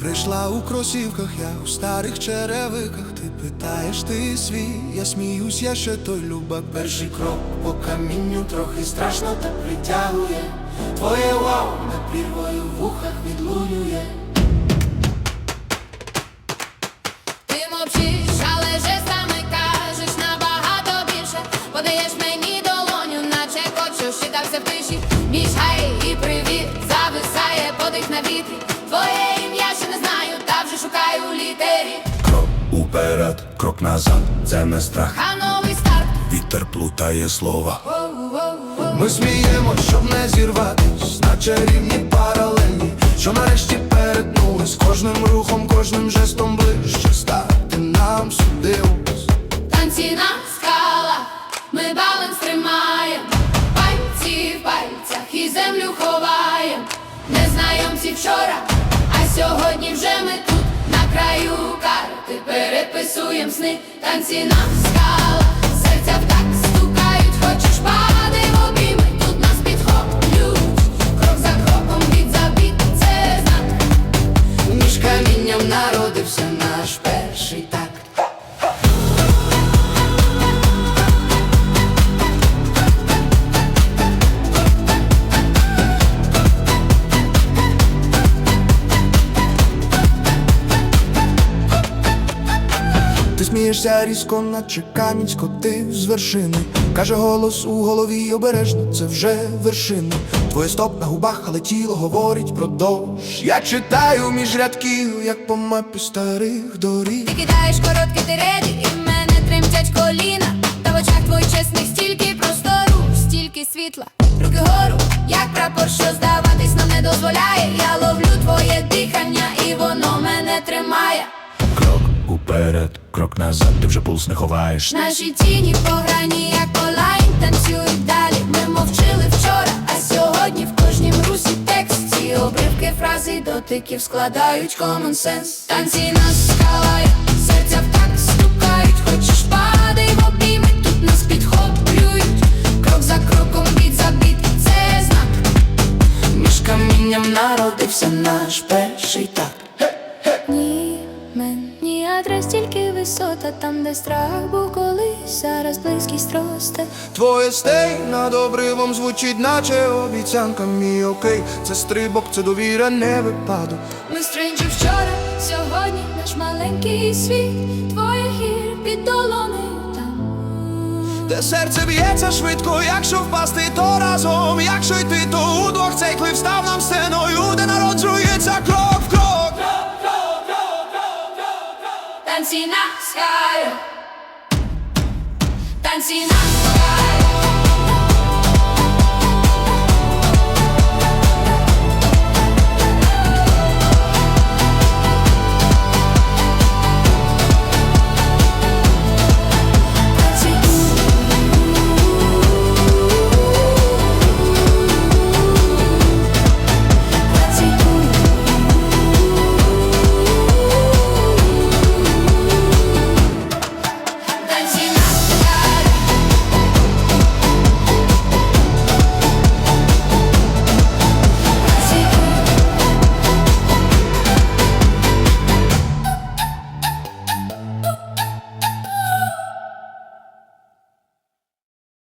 прийшла у кросівках, я у старих черевиках. Ти питаєш, ти свій, я сміюсь, я ще той любак. Перший крок по камінню трохи страшно та притягує. Твоє вау над прірвою в вухах відлунює. Ти мовчиш, але жестами кажеш набагато більше. Подаєш мені долоню, наче хочеш і так все в тиші. Між і привіт, зависає подих на вітрі. Твоє літері. Крок уперед, крок назад, це не страх. А новий старт. Вітер плутає слова. Ми сміємо, щоб не зірватись, наче рівні паралельні, що нарешті перетнулись кожним рухом, кожним жестом ближче стати нам судилось. Танці на скалах, ми баланс тримаєм, пальці в пальцях і землю ховаєм. Незнайомці вчора, а сьогодні вже ми краю карти переписуєм сни, танці на скалах, Ти смієшся різко, наче камінь скотив з вершини. Каже голос у голові обережно, це вже вершина. Твоє стоп на губах, але тіло говорить продовж. Я читаю між рядків, як по мапі старих доріг. Ти кидаєш короткі тиреди, і в мене тремтять коліна. Та в очах твоїх чесних стільки простору, стільки світла. Руки гору, як прапор, що здаватись нам не дозволяє. Я ловлю твоє дихання, і воно мене тримає. Крок уперед, крок назад, ти вже пулс не ховаєш. Наші тіні по грані, як олайн, танцюють далі. Ми мовчили вчора, а сьогодні в кожнім русі текст. Ці обривки фрази дотиків складають common sense. Танці нас скалає, серця в так стукають, хочеш падай в обійми, тут нас підхоплюють. Крок за кроком, біт за біт, це знак. Між камінням народився наш перший такт. Ні, мені адрес тільки висота, там, де страх був колись, зараз близькість росте. Твоє стей над обривом звучить, наче обіцянка мій окей. Це стрибок, це довіра, не випадок. Ми стрінджі вчора, сьогодні наш маленький світ, твоє гір під долонею там. Де серце б'ється швидко, якщо впасти, то разом. Якщо йти, то удвох цей клив став нам сценою, де народжується Танці на скаю, танці на скаю.